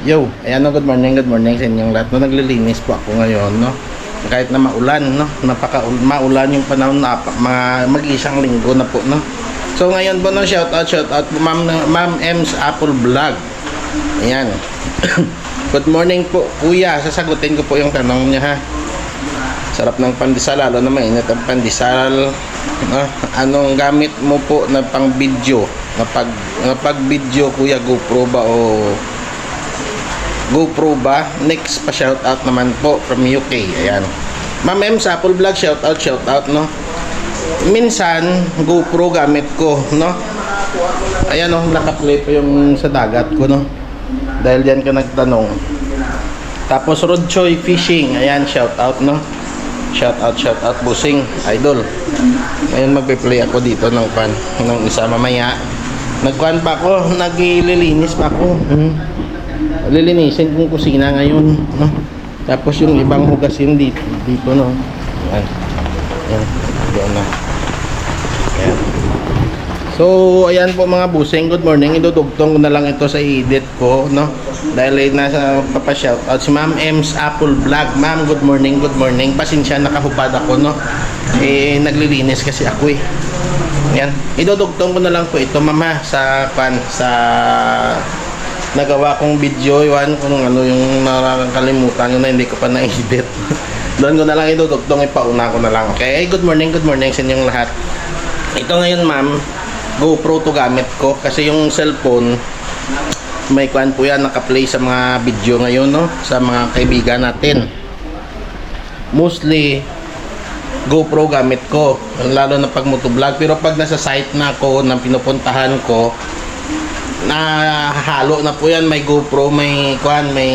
Yo, ayan no, good morning, good morning sa inyong lahat. No, naglilinis po ako ngayon, no. Kahit na maulan, no. Napaka maulan yung panahon na mga mag-isang linggo na po, no. So ngayon po no, shout out, shout out po Ma'am Ma'am M's Apple Vlog. Ayan. good morning po, kuya. Sasagutin ko po yung tanong niya ha. Sarap ng pandesal, lalo na mainit ang pandesal. No? Anong gamit mo po na pang video? Na pag, na pag video kuya GoPro ba o GoPro ba? Next pa shoutout naman po from UK. Ayan. Ma'am M sa Apple Vlog, shoutout, shoutout, no? Minsan, GoPro gamit ko, no? Ayan, no? Nakaplay pa yung sa dagat ko, no? Dahil diyan ka nagtanong. Tapos, Rod Choi Fishing. Ayan, shoutout, no? Shoutout, shoutout, busing, idol. Ngayon, magpe-play ako dito ng pan, ng isa mamaya. Nagkuhan pa ako, naglilinis pa ako. Hmm lilinisin kong kusina ngayon no? tapos yung ibang hugasin dito dito no? Yan yan yan na. Yan so ayan po mga busing good morning. Idudugtong ko na lang ito sa edit ko no? Dahil ay nasa papashout out. Si Ma'am M's Apple Vlog. Ma'am good morning good morning. Pasensya nakahubad ako no? Eh naglilinis kasi ako eh. Yan idudugtong ko na lang po ito mama sa pan sa nagawa kong video yun kung ano yung nakakalimutan ko na hindi ko pa na-edit. Doon ko na lang idudugtong ipauna ko na lang. Okay good morning good morning sa inyong lahat. Ito ngayon ma'am GoPro to gamit ko. Kasi yung cellphone may kwan po yan nakaplay sa mga video ngayon no? Sa mga kaibigan natin. Mostly GoPro gamit ko. Lalo na pag motovlog. Pero pag nasa site na ako na pinupuntahan ko na halo na po yan may GoPro may kuan may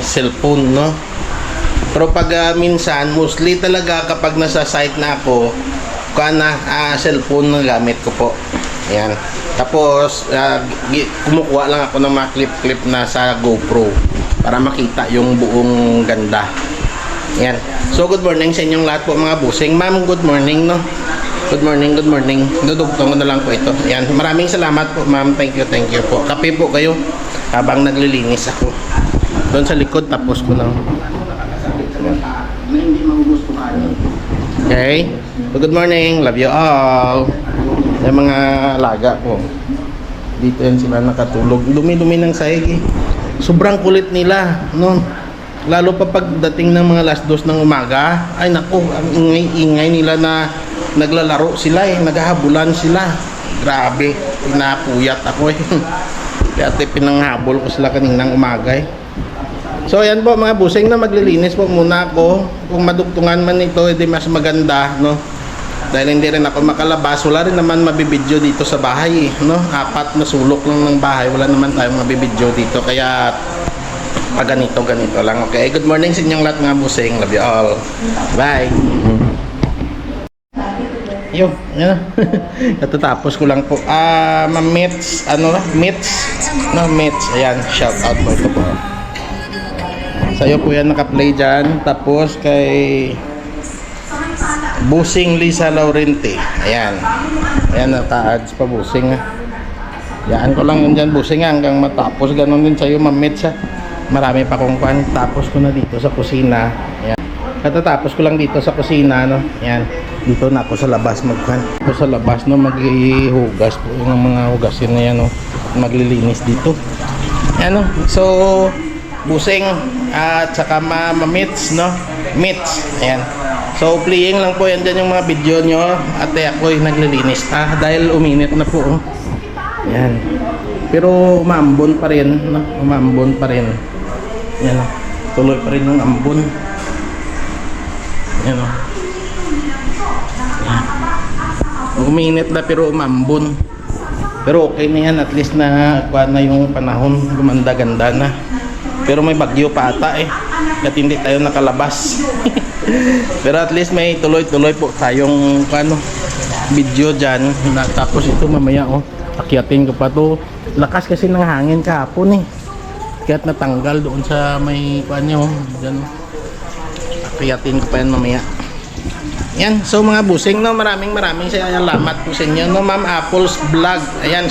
cellphone no pero pag ah, minsan mostly talaga kapag nasa site na ako kuan na ah, cellphone na gamit ko po ayan tapos gi- kumukuha lang ako ng mga clip-clip na sa GoPro para makita yung buong ganda Yan. So, good morning sa inyong lahat po mga busing. Ma'am, good morning, no? Good morning, good morning. Dudugtong ko na lang po ito. Yan. Maraming salamat po, ma'am. Thank you, thank you po. Kape po kayo habang naglilinis ako. Doon sa likod, tapos ko po Okay? So, good morning. Love you all. Yung mga alaga po. Dito yan sila nakatulog. Dumi-dumi ng sahig eh. Sobrang kulit nila, no? Lalo pa pagdating ng mga last dos ng umaga, ay nako, ang ingay-ingay nila na naglalaro sila eh, naghahabulan sila. Grabe, pinapuyat ako eh. Kaya pinanghabol ko sila kaninang umaga eh. So ayan po mga busing na maglilinis po muna ako. Kung madugtungan man ito, edi mas maganda, no? Dahil hindi rin ako makalabas, wala rin naman mabibidyo dito sa bahay, eh, no? Apat na sulok lang ng bahay, wala naman tayong mabibidyo dito. Kaya pag ganito, ganito lang. Okay, good morning sa inyong lahat mga busing. Love you all. Bye. Yo, yan na. Katatapos ko lang po. Ah, uh, Mits, ano na? Mits. No, Mits. Ayan, shout out po ito po. Sa'yo po yan nakaplay dyan. Tapos kay Busing Lisa Laurente. Ayan. Ayan, naka-ads pa Busing. Yan ko lang yun dyan, Busing hanggang matapos. Ganon din sa'yo, Mamits. ah. Marami pa kong kwan. Tapos ko na dito sa kusina. Ayan. Katatapos ko lang dito sa kusina, no? Ayan. Dito na ako sa labas magkwan. Ako sa labas, no? Maghihugas po yung mga hugasin na yan, no? Maglilinis dito. Ayan, no? So, busing at saka ma mamits, no? Mits. Ayan. So, playing lang po yan dyan yung mga video nyo. Ate ako yung naglilinis. Ah, dahil uminit na po, oh. Ayan. Pero umambon pa rin, no? Umambon pa rin. Yan, no? Tuloy pa rin yung ambon. Yan, no? Uminit na pero umambon. Pero okay na yan, at least na kuha na yung panahon, gumanda-ganda na. Pero may bagyo pa ata eh. At hindi tayo nakalabas. Pero at least may tuloy-tuloy po tayong ano, video dyan. Na, tapos ito mamaya oh, akyatin ko pa to. Lakas kasi ng hangin kahapon eh. Kaya't natanggal doon sa may kuan nyo. Dyan. Akyatin ko pa yan mamaya. Yan, so mga busing no, maraming maraming salamat po sa inyo no, Ma'am Apple's Vlog. Ayan,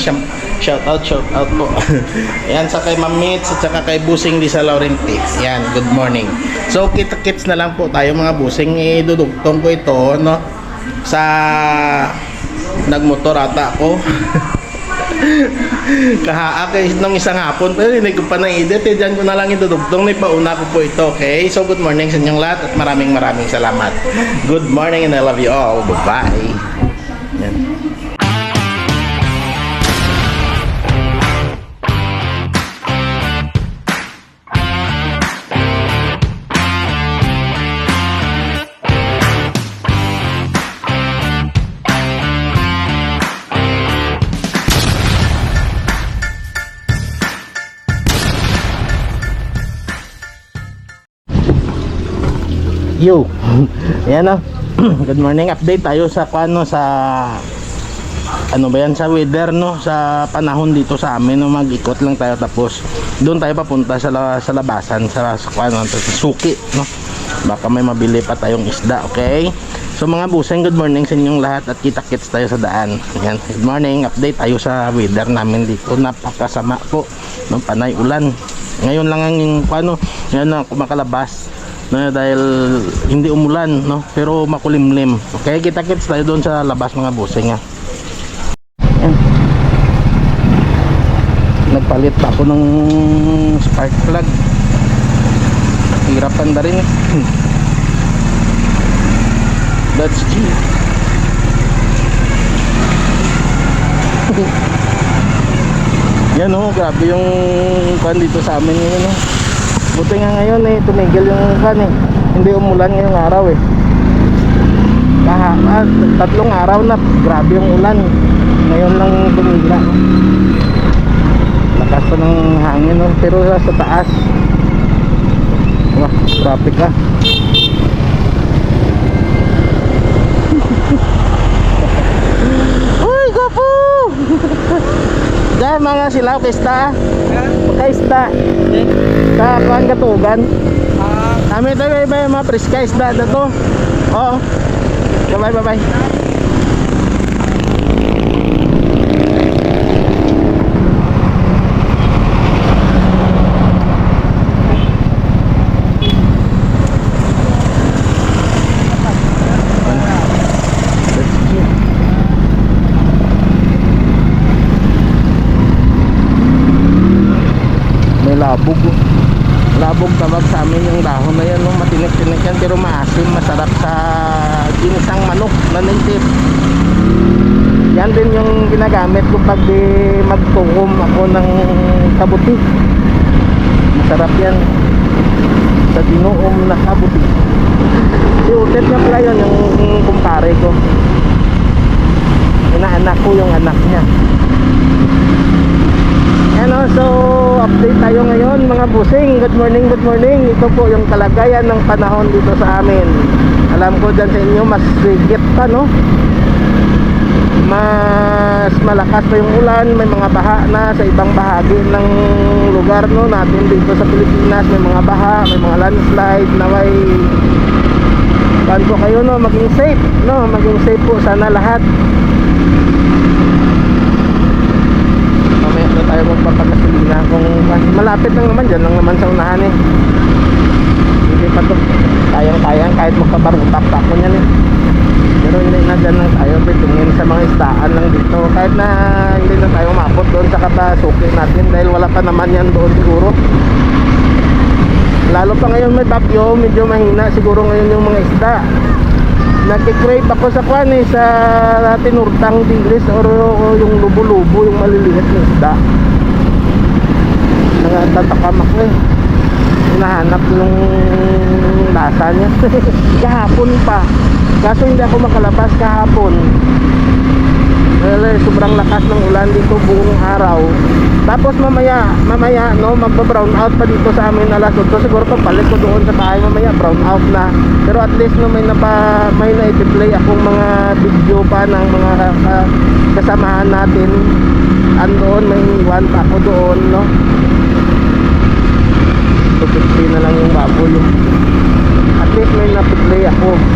Shout out, shout out po. Ayan, sa kay Ma'am Mitz at saka kay Busing Lisa Laurenti. Ayan, good morning. So, kita-kits na lang po tayo mga busing. Idudugtong ko ito, no? Sa nagmotor ata ako. Kahaa kay nung isang hapon pero hindi ko pa na-edit eh. Diyan ko na lang idudugtong na pauna ko po ito, okay? So good morning sa inyong lahat at maraming maraming salamat. Good morning and I love you all. Bye-bye. Yan. Yo. Ayan na. Good morning. Update tayo sa ano sa ano ba yan sa weather no sa panahon dito sa amin no mag-ikot lang tayo tapos doon tayo papunta sa sa labasan sa, sa ano sa suki no baka may mabili pa tayong isda okay so mga buseng good morning sa inyong lahat at kita-kits tayo sa daan Ayan. good morning update tayo sa weather namin dito napakasama po ng panay ulan ngayon lang ang ano ngayon na ako makalabas na dahil hindi umulan no pero makulimlim okay kita-kits tayo doon sa labas mga buseng ha. Nagpalit pa ako ng spark plug. Hirapan na rin eh. That's G. Yan oh, grabe yung kwan dito sa amin ngayon oh. Buti nga ngayon eh, tumigil yung kwan eh. Hindi umulan ngayong araw eh. Kaha, ah, tatlong araw na grabe yung ulan ngayon lang tumila no? lakas pa ng hangin no? pero sa, sa taas wah traffic ah uy gapo Diyan mga silaw kaista kaista sa kuan katugan kami tayo may, mga isda na to. Oo. Bye bye bye may labog oh. labog tawag sa amin yung dahon na yan no? matinik-tinik yan pero maasim masarap sa ginisang manok na native yan din yung ginagamit ko pag di magtukom ako ng kabuti masarap yan sa dinuom na kabuti si Utet nga pala yun yung kumpare ko inaanak ko yung anak niya ano, so update tayo ngayon mga busing. Good morning, good morning. Ito po yung kalagayan ng panahon dito sa amin. Alam ko dyan sa inyo mas sigit pa, no? Mas malakas pa yung ulan, may mga baha na sa ibang bahagi ng lugar no natin dito sa Pilipinas, may mga baha, may mga landslide na may Paano po kayo no, maging safe, no? Maging safe po sana lahat. mamaya na tayo magpapagasolina kung malapit lang naman dyan lang naman sa unahan eh. Hindi pa to. Kayang kayang kahit magpaparutak pa ako yan eh pero hindi na dyan lang tayo tingin sa mga istaan lang dito kahit na hindi na tayo mabot doon sa katasukin natin dahil wala pa naman yan doon siguro lalo pa ngayon may tapyo medyo mahina siguro ngayon yung mga isda nagkikrave ako sa kwan eh, sa tinurtang tigris or, o yung lubo-lubo, yung maliliit na isda. Nangatatakam ako eh. Hinahanap yung lasa niya. kahapon pa. Kaso hindi ako makalabas kahapon. Well, sobrang lakas ng ulan dito buong araw. Tapos mamaya, mamaya no, magba-brown out pa dito sa amin alas 8. Siguro pagbalik ko doon sa bahay mamaya brown out na. Pero at least no may napa may na-play akong mga video pa ng mga ka- kasamahan natin. Andoon may iwan pa ako doon, no. 250 na lang yung baboy. At least may na-play ako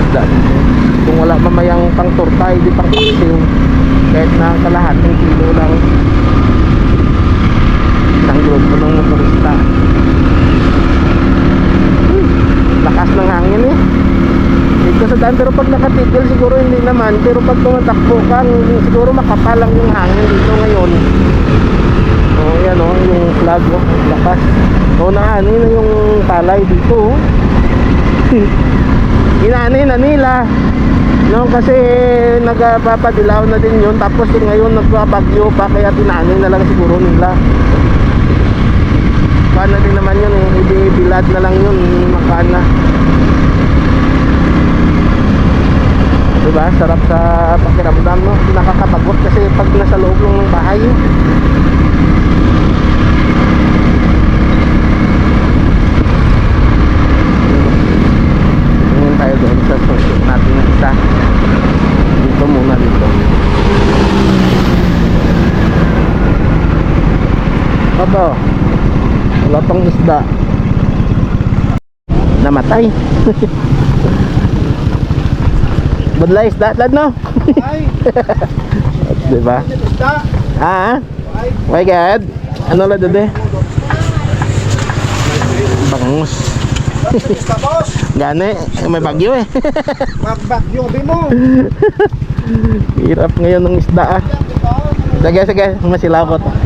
isda. Kung wala mamayang pang tortay di pang paksing kahit na kalahating kilo lang. Isang grupo ng motorista. Hmm, lakas ng hangin eh. Dito sa daan pero pag nakatigil siguro hindi naman. Pero pag tumatakbo ka siguro makapalang yung hangin dito ngayon. O oh, yan o oh, yung flag o oh, lakas. O oh, naani na yung palay dito oh. Inaani na nila. No, kasi nagpapadilaw na din yun Tapos ngayon nagbabagyo pa Kaya tinanin na lang siguro nila Paano din naman yun eh Ibibilad na lang yun Makana Diba? Sarap sa pakiramdam no? Nakakabagot kasi pag nasa loob ng bahay eh. Tingin tayo doon sa susunod natin na isa dito muna dito Aba Wala pang isda. Namatay. Budla isda lad no? Diba? Ah My God. Ano la dede? Bangus. Gani. May bagyo eh. Bagbag yung obi mo. Hirap ngayon ng isda ah. Sige sige. Masilaw ko to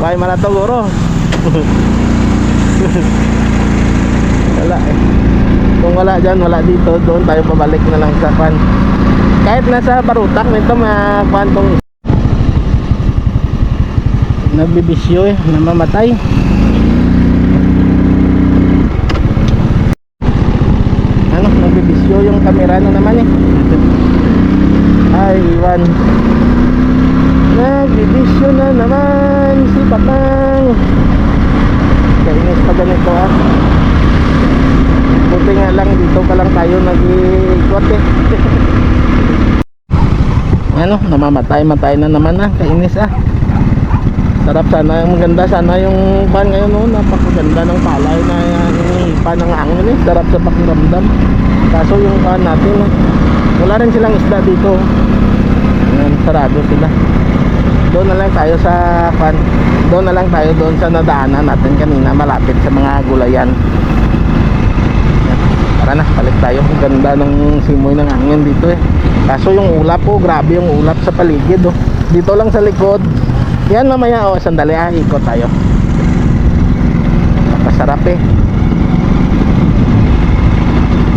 Bye marato guro Wala eh. Kung wala dyan wala dito. Doon tayo pabalik na lang sa pan Kahit nasa barutak nito Makuhan tong Nabibisyo eh Namamatay. Ano Nabibisyo yung kamera na naman eh. Ay Iwan Nagbibisyo na naman Si Patang Kainis pa ganito ah. Buti nga lang dito pa lang tayo nag-iikot eh. Ano, namamatay-matay na naman ah. Kainis ah. Sarap sana, maganda sana yung pan ngayon no, napakaganda ng palay na yung hipa ng hangin eh, sarap sa pakiramdam. Kaso yung pan natin, eh, wala rin silang isda dito. Ayan, sarado sila. Doon na lang tayo sa pan. Doon na lang tayo doon sa nadaanan natin kanina malapit sa mga gulayan. Ayan, Tara na, balik tayo. Ang ganda ng simoy ng hangin dito eh. Kaso yung ulap po, grabe yung ulap sa paligid oh. Dito lang sa likod. Yan mamaya oh, sandali ah, ikot tayo. Napasarap eh.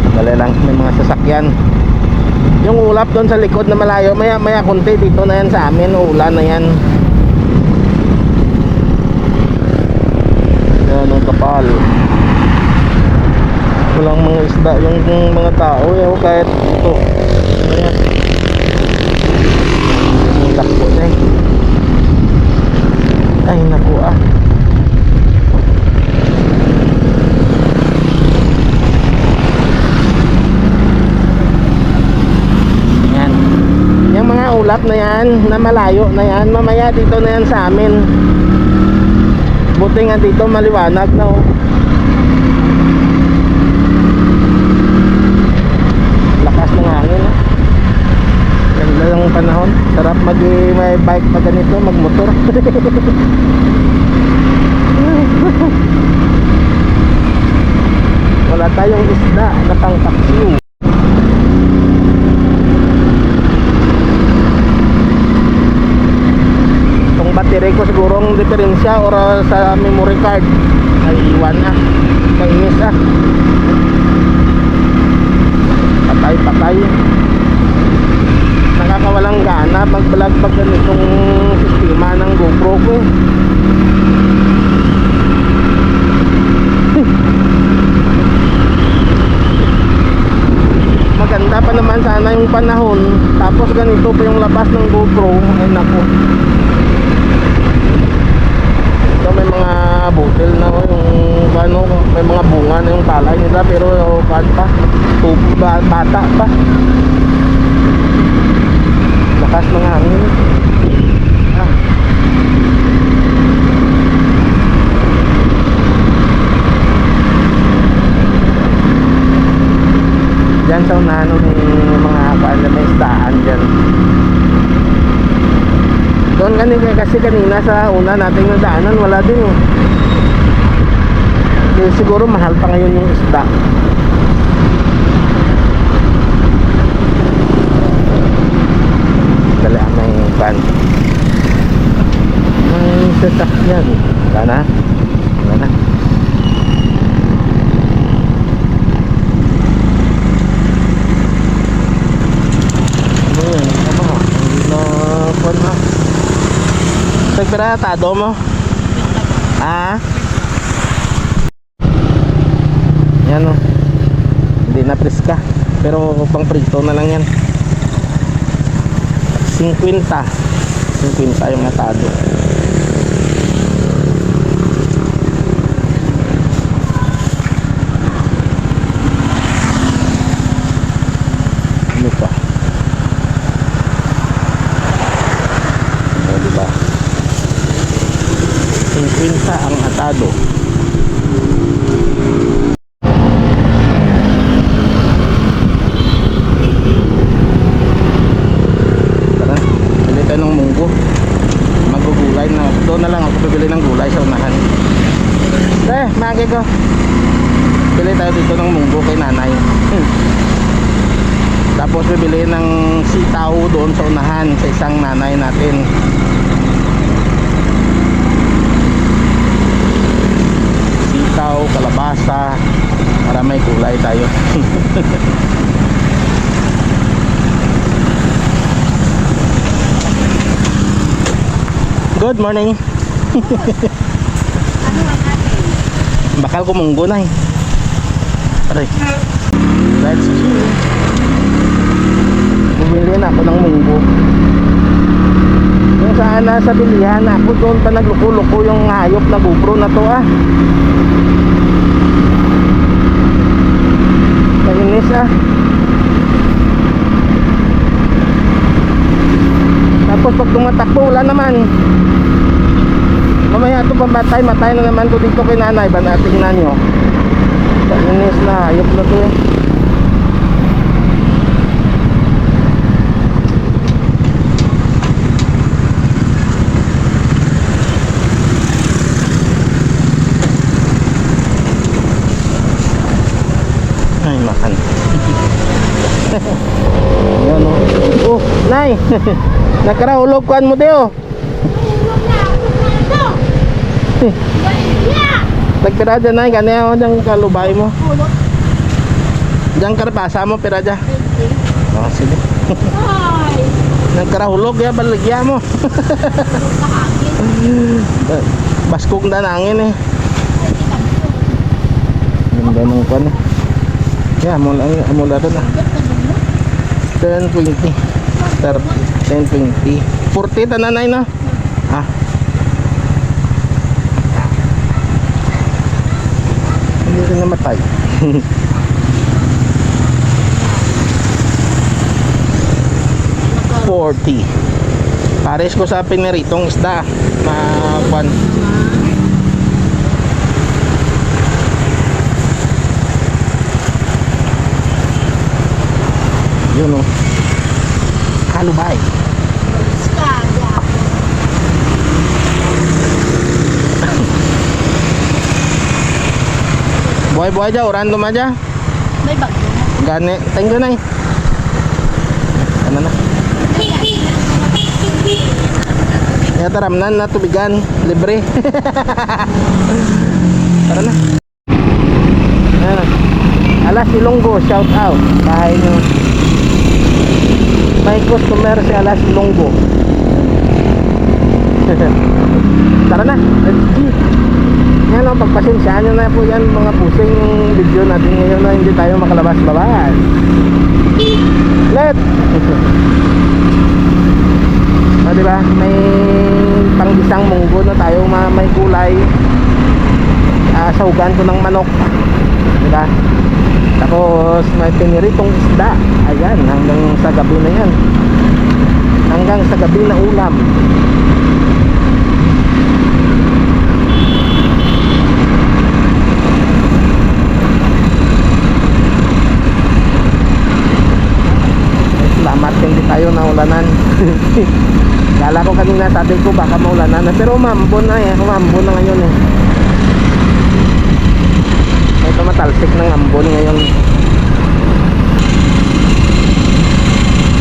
Sandali lang, may mga sasakyan. Yung ulap doon sa likod na malayo, maya maya konti dito na yan sa amin, ulan na yan. Yan ang kapal. Walang mga isda yung, yung mga tao, eh, oh, kahit ito. Ayan. Yung takbo na eh. Ay naku ah Yan Yung ulap na yan Na malayo na yan. Mamaya dito na yan sa amin. Buti nga dito maliwanag na oh Lakas ng hangin ah Ganda ng panahon. Sarap mag may bike pa ganito Magmotor. Wala tayong isda na pang paksiw ang diferensya or sa memory card. Ay iwan na. Kainis ah Patay patay. Nakakawalang gana mag vlog pag ganitong sistema ng GoPro ko. Maganda pa naman sana yung panahon. Tapos ganito pa yung labas ng GoPro. Ay nako ito may mga butil na oh, yung ano, may mga bunga na yung palay nila pero oh, bad pa. Tubo ba, bata pa. Lakas ng hangin. Ah. Diyan sa unahan ng mga paano may daanan eh kasi kanina sa una natin yung daanan wala din oh. eh Kaya siguro mahal pa ngayon yung isda. Dala may van. May sasakyan wala na. Wala na. Nagpira tado mo? Ah? Yan o. Hindi na preska. Pero pang prito na lang yan. 50. 50 yung natado. Ano pa? O, diba? 50 ang atado. Tara, bili tayo ng munggo. Magugulay na. Doon na lang ako bibili ng gulay sa unahan. Eh, magi ko. Bili tayo dito ng munggo kay nanay. Hmm. Tapos bibili ng sitaw doon sa unahan sa isang nanay natin. Sitaw, kalabasa, para may gulay tayo. Good morning. Bakal ko munggo na eh. Aray. Let's see. Bumili na ako ng munggo. Na sa bilihan ako doon pa nagluko-luko yung hayop na GoPro na to ah. Kainis ah. Tapos pag tumatakbo wala naman. Mamaya ito pamatay, matay na naman to dito kay nanay. Ba natin na nyo? Kainis na, hayop na to eh. Makan. Ayan o. Oh, nay! Nakarahulog kuan mo deo. Nagpira dyan nay, kanya o dyan kalubay mo. Dyan karapasa mo, pira dyan. Oh, sige. Nagkarahulog ya, baligya mo. Baskog na nangin eh. Ganda ng kuan eh. Yeah, mula, mula doon ah. 10.20 Ter 10.20 40 tananay na Ah Hindi rin namatay Forty. Pares ko sa piniritong isda na kwan. Yun o. Kalubay. Buhay-buhay aja, random aja. May bagyo na. Gani, thank you nay. Ano na? Ya taramnan na tubigan, libre. Tara na. Ayan na. Alas Ilonggo, shout out. Bahay nyo. May customer si Alas Ilonggo. Tara na, let's go. Yan o, pagpasensyaan nyo na po yan mga pusing yung video natin ngayon na hindi tayo makalabas-labas. Let! o, diba? May panggisang munggo na tayo, ma may kulay. Ah, saugan ko ng manok. Diba? Tapos may piniritong isda. Ayan, hanggang sa gabi na yan. Hanggang sa gabi na ulam. Salamat hindi tayo naulanan. Kala ko kanina sabi ko baka maulanan na pero umambon na eh. Umambon na ngayon eh. Ito matalsik ng ambon ngayon.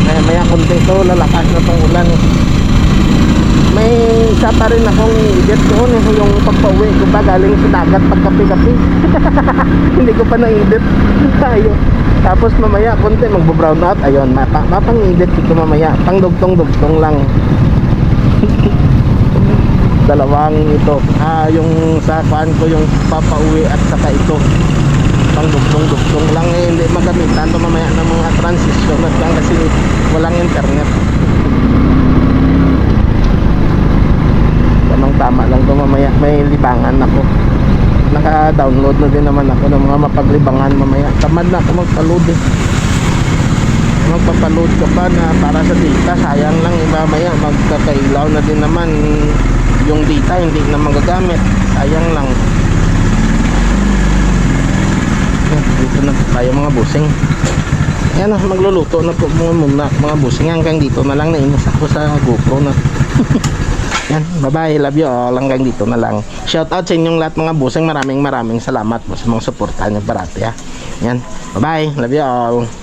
Maya maya kunti ito lalakas na tong ulan. May isa pa rin akong edit doon eh, yung pagpauwi. Ko ba galing sa dagat pagkapi-kapi hindi ko pa na-edit ayun tapos mamaya konti magbo-brown out. Ayun mapa, mapang-edit ko mamaya. Pang dugtong-dugtong lang dalawang ito. Ah yung sa kuan ko yung papauwi at saka ito. Pang dugtong-dugtong lang eh, hindi magamitan to mamaya ng mga transition at lang kasi walang internet. Tamang tama lang to mamaya. May libangan ako. Naka-download na din naman ako ng mga mapaglibangan mamaya. Tamad na ako magpa-load eh. Magpapaload ka pa na para sa data. Sayang lang eh mamaya magkakailaw na din naman yung data hindi na magagamit. Sayang lang. Dito na tayo mga busing. Yan na magluluto na po muna, mga busing. Hanggang dito na lang nainis ako sa GoPro na. Yan bye bye love you all. Hanggang dito na lang. Shout out sa inyong lahat mga busing. Maraming maraming salamat po sa mga suportahan nyo parati ha yan bye bye love you all